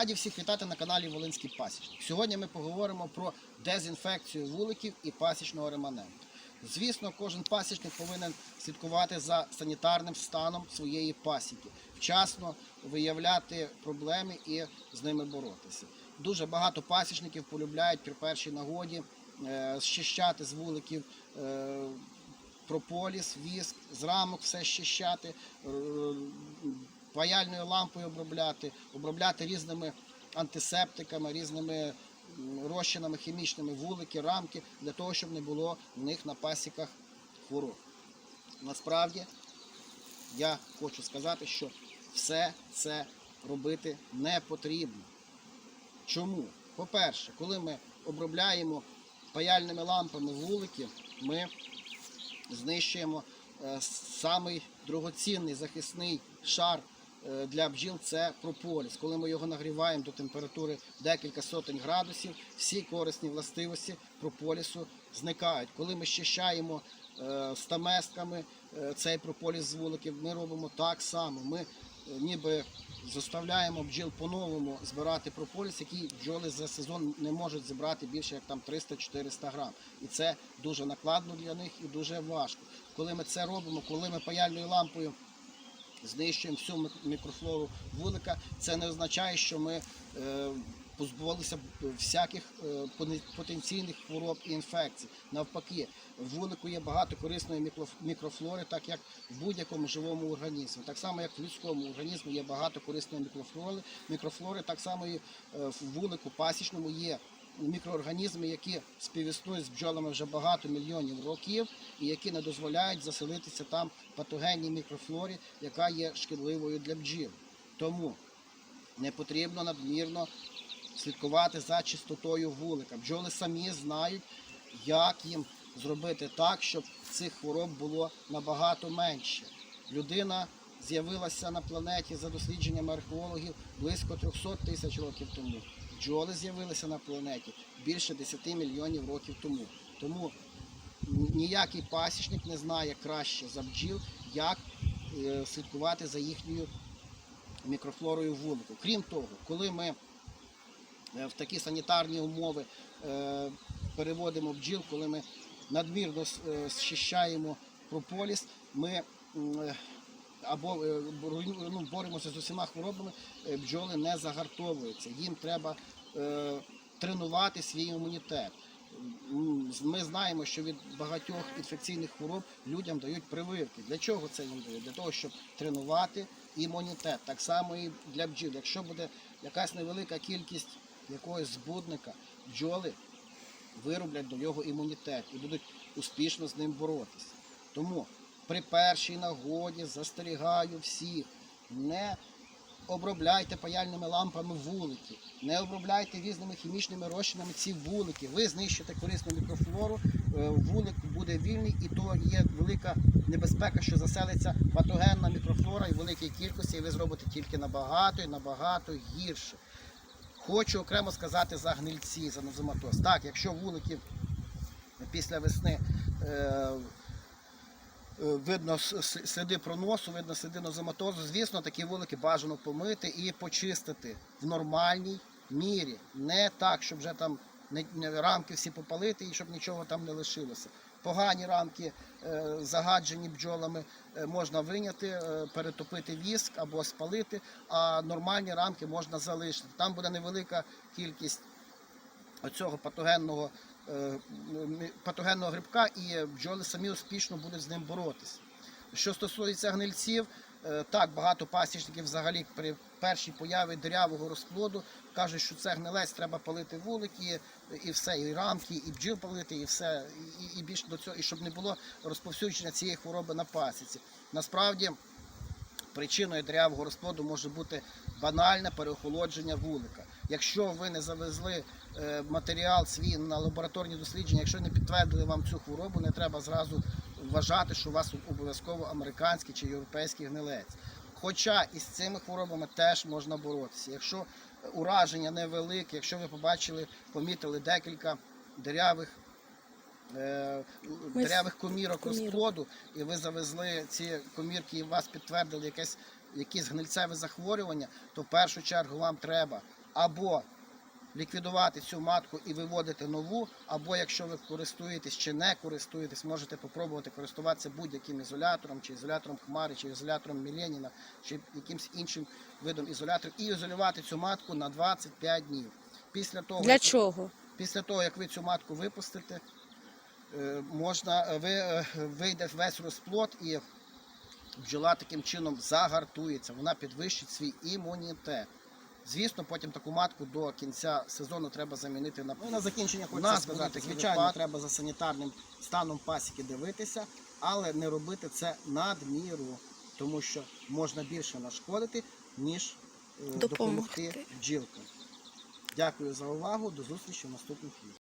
Раді всіх вітати на каналі Волинський Пасічник. Сьогодні ми поговоримо про дезінфекцію вуликів і пасічного реманенту. Звісно, кожен пасічник повинен слідкувати за санітарним станом своєї пасіки, вчасно виявляти проблеми і з ними боротися. Дуже багато пасічників полюбляють при першій нагоді е, щищати з вуликів е, прополіс, віск, з рамок все щищати, е, паяльною лампою обробляти, обробляти різними антисептиками, різними розчинами хімічними вулики, рамки, для того, щоб не було в них на пасіках хвороб. Насправді, я хочу сказати, що все це робити не потрібно. Чому? По-перше, коли ми обробляємо паяльними лампами вулики, ми знищуємо е, самий дорогоцінний захисний шар для бджіл це прополіс. Коли ми його нагріваємо до температури декілька сотень градусів, всі корисні властивості прополісу зникають. Коли ми щищаємо е, стамесками е, цей прополіс з вуликів, ми робимо так само. Ми е, ніби заставляємо бджіл по-новому збирати прополіс, який бджоли за сезон не можуть зібрати більше як там 300-400 грам. І це дуже накладно для них і дуже важко. Коли ми це робимо, коли ми паяльною лампою знищуємо всю мікрофлору вулика, це не означає, що ми е, позбулися всяких е, потенційних хвороб і інфекцій. Навпаки, в вулику є багато корисної мікрофлори, так як в будь-якому живому організмі. Так само, як в людському організмі є багато корисної мікрофлори, мікрофлори так само і е, в вулику пасічному є мікроорганізми, які співіснують з бджолами вже багато мільйонів років, і які не дозволяють заселитися там патогенній мікрофлорі, яка є шкідливою для бджіл. Тому не потрібно надмірно слідкувати за чистотою вулика. Бджоли самі знають, як їм зробити так, щоб цих хвороб було набагато менше. Людина з'явилася на планеті за дослідженнями археологів близько 300 тисяч років тому. Бджоли з'явилися на планеті більше 10 мільйонів років тому. Тому ніякий пасічник не знає краще за бджіл, як е, слідкувати за їхньою мікрофлорою вулику. Крім того, коли ми е, в такі санітарні умови е, переводимо бджіл, коли ми надмірно зчищаємо прополіс, ми або е, ну, боремося з усіма хворобами, е, бджоли не загартовуються. Їм треба е, тренувати свій імунітет. Ми знаємо, що від багатьох інфекційних хвороб людям дають прививки. Для чого це їм дають? Для того, щоб тренувати імунітет. Так само і для бджіл. Якщо буде якась невелика кількість якогось збудника, бджоли вироблять до нього імунітет і будуть успішно з ним боротися. Тому при першій нагоді застерігаю всіх, не обробляйте паяльними лампами вулики, не обробляйте різними хімічними розчинами ці вулики. Ви знищите корисну мікрофлору, е, вулик буде вільний, і то є велика небезпека, що заселиться патогенна мікрофлора і великій кількості, і ви зробите тільки набагато і набагато гірше. Хочу окремо сказати за гнильці, за нозематоз. Так, якщо вулики після весни е, видно с- с- сліди проносу, видно сліди нозематозу, звісно, такі вулики бажано помити і почистити в нормальній мірі. Не так, щоб вже там не, рамки всі попалити і щоб нічого там не лишилося. Погані рамки, е, загаджені бджолами, е, можна виняти, е, перетопити віск або спалити, а нормальні рамки можна залишити. Там буде невелика кількість оцього патогенного, е, патогенного грибка, і бджоли самі успішно будуть з ним боротися. Що стосується гнильців, е, так багато пасічників взагалі при першій появі дирявого розплоду кажуть, що це гнилець, треба палити вулики і все, і рамки, і бджіл палити, і все, і, і більше до цього, і щоб не було розповсюдження цієї хвороби на пасіці. Насправді причиною деревого розплоду може бути банальне переохолодження вулика. Якщо ви не завезли е, матеріал свій на лабораторні дослідження, якщо не підтвердили вам цю хворобу, не треба зразу вважати, що у вас обов'язково американський чи європейський гнилець. Хоча із цими хворобами теж можна боротися. Якщо ураження невелике, якщо ви побачили, помітили декілька деревих е, деревих комірок комірок. розплоду, і ви завезли ці комірки, і вас підтвердили якесь, якісь гнильцеве захворювання, то в першу чергу вам треба або ліквідувати цю матку і виводити нову, або якщо ви користуєтесь чи не користуєтесь, можете спробувати користуватися будь-яким ізолятором, чи ізолятором Хмари, чи ізолятором Міленіна, чи якимсь іншим видом ізоляторів, і ізолювати цю матку на 25 днів. Після того, Для чого? Після того, як ви цю матку випустите, е, можна, е, ви, е, вийде весь розплод і бджола таким чином загартується, вона підвищить свій імунітет. Звісно, потім таку матку до кінця сезону треба замінити на Ну, на закінчення. У нас сказати, будуть звичайно, треба за санітарним станом пасіки дивитися, але не робити це надміру, тому що можна більше нашкодити, ніж е, Допомогти. допомогти бджілкам. Дякую за увагу. До зустрічі в наступних відео.